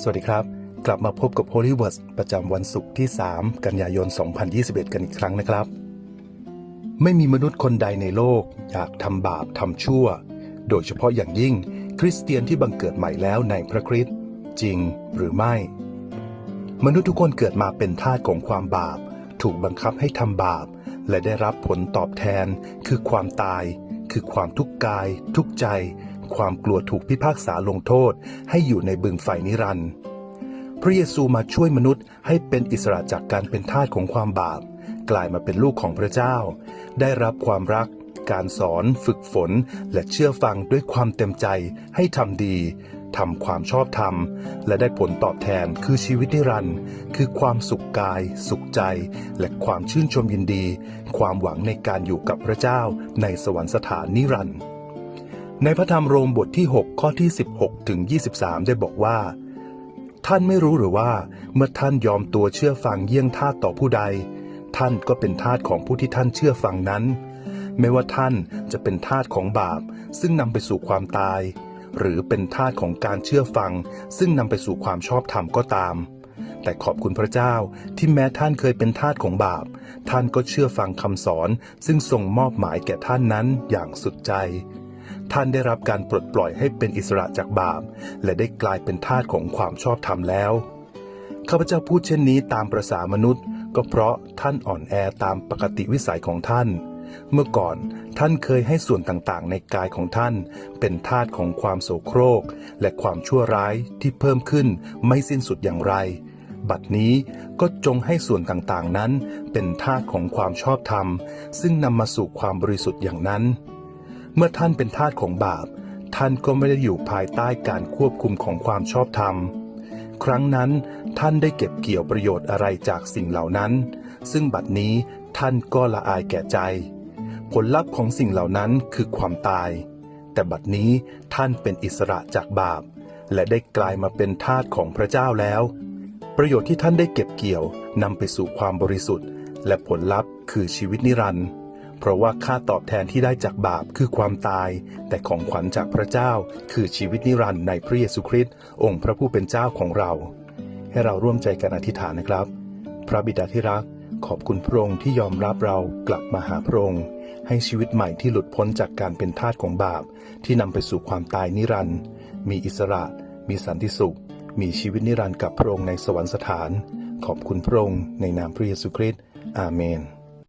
สวัสดีครับ กลับมาพบกับ Holy Words ประจำวันศุกร์ที่ 3 กันยายน 2021 กันอีกครั้งนะครับ ไม่มีมนุษย์คนใดในโลก อยากทำบาปทำชั่ว โดยเฉพาะอย่างยิ่ง คริสเตียนที่บังเกิดใหม่แล้วในพระคริสต์จริงหรือไม่ มนุษย์ทุกคนเกิดมาเป็นทาสของความบาป ถูกบังคับให้ทำบาป และได้รับผลตอบแทน คือความตาย คือความทุกข์กาย ทุกใจ ความกลัวถูกพิพากษาลงโทษ ให้อยู่ในบึงไฟนิรันดร์พระเยซูมาช่วยมนุษย์ให้เป็นอิสระจากการเป็นทาสของความบาป กลายมาเป็นลูกของพระเจ้า ได้รับความรัก การสอน ฝึกฝน และเชื่อฟังด้วยความเต็มใจ ให้ทำดีทำความชอบธรรม และได้ผลตอบแทนคือชีวิตนิรันดร์คือความสุขกาย สุขใจ และความชื่นชมยินดี ความหวังในการอยู่กับพระเจ้าในสวรรคสถานนิรันดร์ ในพระธรรมโรมบทที่ 6 ข้อที่ 16 ถึง 23 ได้บอกว่า ท่านไม่รู้หรือว่าเมื่อท่านยอมตัวเชื่อฟังเยี่ยงทาสต่อผู้ใด ท่านก็เป็นทาสของผู้ที่ท่านเชื่อฟังนั้น ไม่ว่าท่านจะเป็นทาสของบาป ซึ่งนำไปสู่ความตาย หรือเป็นทาสของการเชื่อฟัง ซึ่งนำไปสู่ความชอบธรรมก็ตาม แต่ขอบคุณพระเจ้าที่แม้ท่านเคยเป็นทาสของบาป ท่านก็เชื่อฟังคำสอน ซึ่งทรงมอบหมายแก่ท่านนั้นอย่างสุดใจ ท่านได้รับการปลดปล่อยให้เป็นอิสระจากบาป และได้กลายเป็นทาสของความชอบธรรมแล้ว ข้าพเจ้าพูดเช่นนี้ตามประษามนุษย์ ก็เพราะท่านอ่อนแอตามปกติวิสัยของท่าน เมื่อก่อนท่านเคยให้ส่วนต่างๆ ในกายของท่าน เป็นทาสของความโสโครก และความชั่วร้ายที่เพิ่มขึ้นไม่สิ้นสุดอย่างไร บัดนี้ก็จงให้ส่วนต่างๆนั้น เป็นทาสของความชอบธรรม ซึ่งนำมาสู่ความบริสุทธิ์อย่างนั้น เมื่อท่านเป็นทาสของบาป ท่านก็ไม่ได้อยู่ภายใต้การควบคุมของความชอบธรรม ครั้งนั้นท่านได้เก็บเกี่ยวประโยชน์อะไรจากสิ่งเหล่านั้น ซึ่งบัดนี้ท่านก็ละอายแก่ใจ ผลลัพธ์ของสิ่งเหล่านั้นคือความตาย แต่บัดนี้ท่านเป็นอิสระจากบาป และได้กลายมาเป็นทาสของพระเจ้าแล้ว ประโยชน์ที่ท่านได้เก็บเกี่ยวนำไปสู่ความบริสุทธิ์ และผลลัพธ์คือชีวิตนิรันดร์ เพราะว่าค่าตอบแทนที่ได้จากบาปคือความตาย แต่ของขวัญจากพระเจ้าคือชีวิตนิรันดร์ในพระเยซูคริสต์องค์พระผู้เป็นเจ้าของเรา ให้เราร่วมใจกันอธิษฐานนะครับ พระบิดาที่รัก ขอบคุณพระองค์ที่ยอมรับเรากลับมาหาพระองค์ให้ชีวิตใหม่ที่หลุดพ้นจากการเป็นทาสของบาป ที่นำไปสู่ความตายนิรันดร์มีอิสระ มีสันติสุข มีชีวิตนิรันดร์กับพระองค์ในสวรรคสถาน ขอบคุณพระองค์ในนามพระเยซูคริสต์อาเมน